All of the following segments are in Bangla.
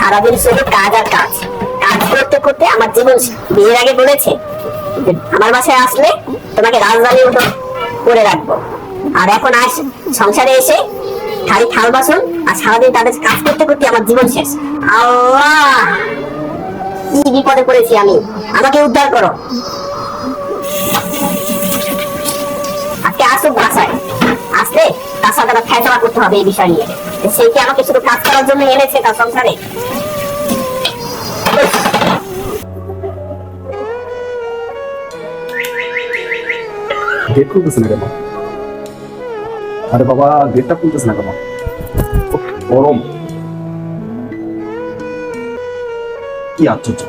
সারাদিন শুধু কাজ আর কাজ। কাজ করতে করতে আমার জীবন। বিয়ের আগে বলেছে আমার বাসায় আসলে তোমাকে রাজধানীর মতো করে রাখব। আর এখন আস সংসারে এসে খালি থাল বাসন আর সারাদিন তাদের কাজ করতে করতে আমার জীবন শেষ। কি বিপদে পড়েছি আমি। আমাকে উদ্ধার করো। আজকে আসুক বাসায়। আসলে তার সাথে ফেসলা করতে হবে এই বিষয় নিয়ে। সে কি আমাকে শুধু কাজ করার জন্য এনেছে তার সংসারে? গেট খুলতেছে না কেন? আরে বাবা গেটটা খুলতেছে না কেন? গরম। কি আশ্চর্য।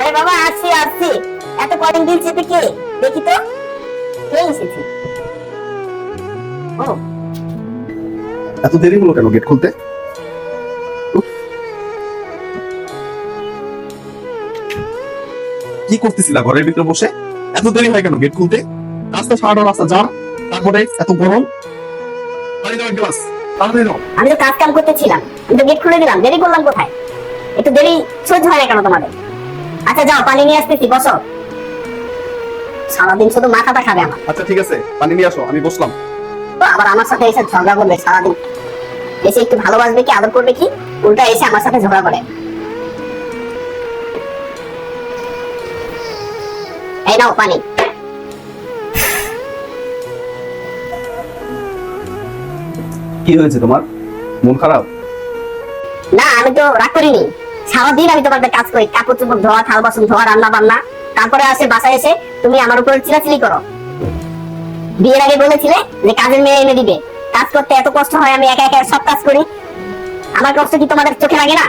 আরে বাবা আসছি আসছি। এত চেপে কে? দেখি তো। কে এসেছে? ও। এত দেরি হলো কেন গেট খুলতে। কি করতেছিলা ঘরের ভিতরে বসে? এত দেরি হয় কেন গেট খুলতে? রাস্তা সারাটা রাস্তা যা তারপরে এত গরম। পানি দাও গ্লাস তাড়াতাড়ি দাও আমি তো কাজ কাম করতেছিলাম আমি তো গেট খুলে দিলাম। দেরি করলাম কোথায়? একটু দেরি সহ্য হয় না কেন তোমাদের? আচ্ছা যাও পানি নিয়ে আসতেছি বসো। সারাদিন শুধু মাথাটা খাবে আমার। আচ্ছা ঠিক আছে। পানি নিয়ে আসো আমি বসলাম। আবার আমার সাথে এসে ঝগড়া করবে সারাদিন। এসে একটু ভালোবাসবে কি আদর করবে কি? উল্টা এসে আমার সাথে ঝগড়া করে। এই নাও পানি। কি হয়েছে তোমার? মন খারাপ? না আমি তো রাগ করিনি। সারাদিন আমি তোমার কাজ করি। কাপড় চোপড় ধোয়া থাল বাসন ধোয়া রান্না বান্না। তারপরে আসে বাসায় এসে তুমি আমার উপর চিলাচিলি করো। বিয়ের আগে বলেছিলে যে কাজের মেয়ে এনে দিবে। কাজ করতে এত কষ্ট হয়, আমি একা একা সব কাজ করি। আমার কষ্ট কি তোমাদের চোখে লাগে না?